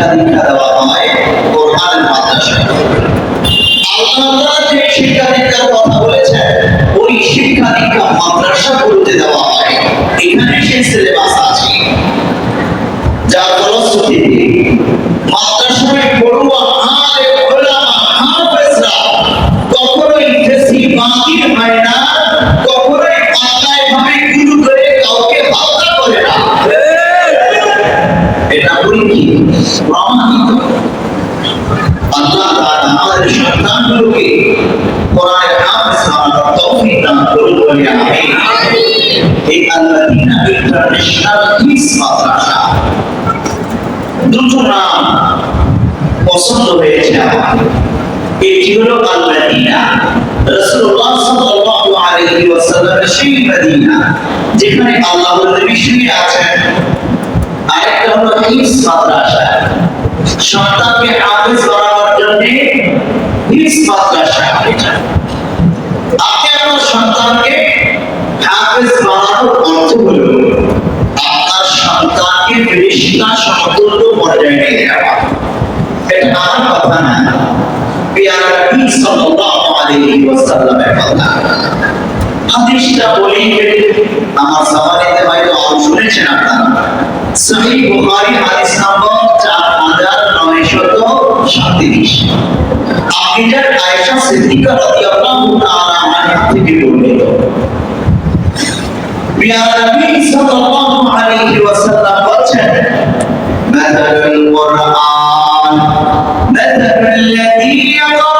শিক্ষা দীক্ষা দেওয়া হয় কোরআনের মাদ্রাসায় আল্লাহ যে শিক্ষা দীক্ষার কথা বলেছেন, ওই শিক্ষা দীক্ষা মাদ্রাসাগুলোতে দেওয়া হয়। এখানে সেই সিলেবাস আছে। যার ফলশ্রুতিতে মাদ্রাসায় পড়ুয়া আলেম ওলামা হাফেজরা কখনোই ফেসি বাতিল হয় না। আল্লাহ তাআলা আমাদের সন্তানগুলোকে কোরআনের হাফেজ বানানোর তৌফিক দান করুন বলে আমিন এই আল্লাদিনা ইন্টারন্যাশনাল কিস মাদ্রাসা দুটো নাম পছন্দ হয়েছে আমার এটি হলো আল-মাদিনা রাসূলুল্লাহ সাল্লাল্লাহু আলাইহি ওয়াসাল্লামের সেই মদিনা যেখানে আল্লাহর নবী শুয়ে আছেন আরেকটা হলো হিফজ মাদ্রাসা। সন্তানকে হাফেজ বানানোর জন্য হিফজ মাদ্রাসা এটা। আপনি আপনার সন্তানকে হাফেজ বানানোর অর্থ হলো আপনার সন্তানকে ফেরেশতা সমতুল্য পর্যায়ে নিয়ে যাওয়া। এটা আমার কথা না। পেয়ারা নবী সাল্লাল্লাহু আলাইহি ওয়াসাল্লামের শুনেছেন আপনারা। সহি বুখারী হাদিস নম্বর 4937 আকিদার আয়েশা সিদ্দিকা রাদিয়াল্লাহু তাআলা আনহা থেকে বর্ণিত। প্রিয় নবী সাল্লাল্লাহু আলাইহি ওয়াসাল্লাম বলেছেন, মাদারুল কুরআন, মাদারুল লাযী ইয়াকরা